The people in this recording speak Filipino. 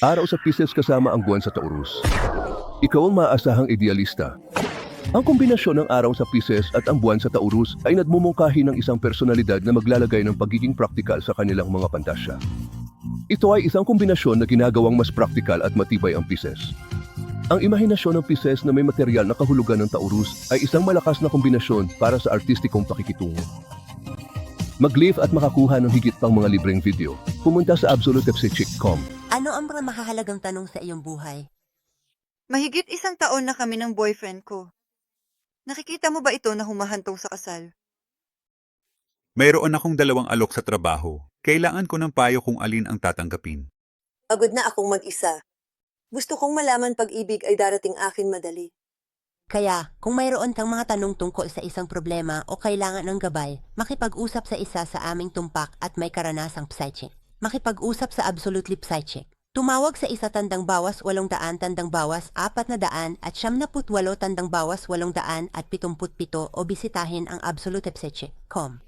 Araw sa Pisces kasama ang buwan sa Taurus. Ikaw ang maaasahang idealista. Ang kombinasyon ng araw sa Pisces at ang buwan sa Taurus ay nagmumungkahi ng isang personalidad na maglalagay ng pagiging praktikal sa kanilang mga pantasya. Ito ay isang kombinasyon na ginagawang mas praktikal at matibay ang Pisces. Ang imahinasyon ng Pisces na may material na kahulugan ng Taurus ay isang malakas na kombinasyon para sa artistikong pakikitungo. Mag-live at makakuha ng higit pang mga libreng video. Pumunta sa absolutepsychic.com. Ano ang mga mahahalagang tanong sa iyong buhay? Mahigit isang taon na kami ng boyfriend ko. Nakikita mo ba ito na humahantong sa kasal? Mayroon akong dalawang alok sa trabaho. Kailangan ko ng payo kung alin ang tatanggapin. Pagod na akong mag-isa. Gusto kong malaman pag-ibig ay darating akin madali. Kaya, kung mayroon kang mga tanong tungkol sa isang problema o kailangan ng gabay, makipag-usap sa isa sa aming tumpak at may karanasang psychic. Makipag-usap sa Absolutely Psychic. Tumawag sa isa tandang bawas walong daan tandang bawas apat na daan at siyam na putwalo tandang bawas walong daan at pitumput pito o bisitahin ang absolutepsychic.com.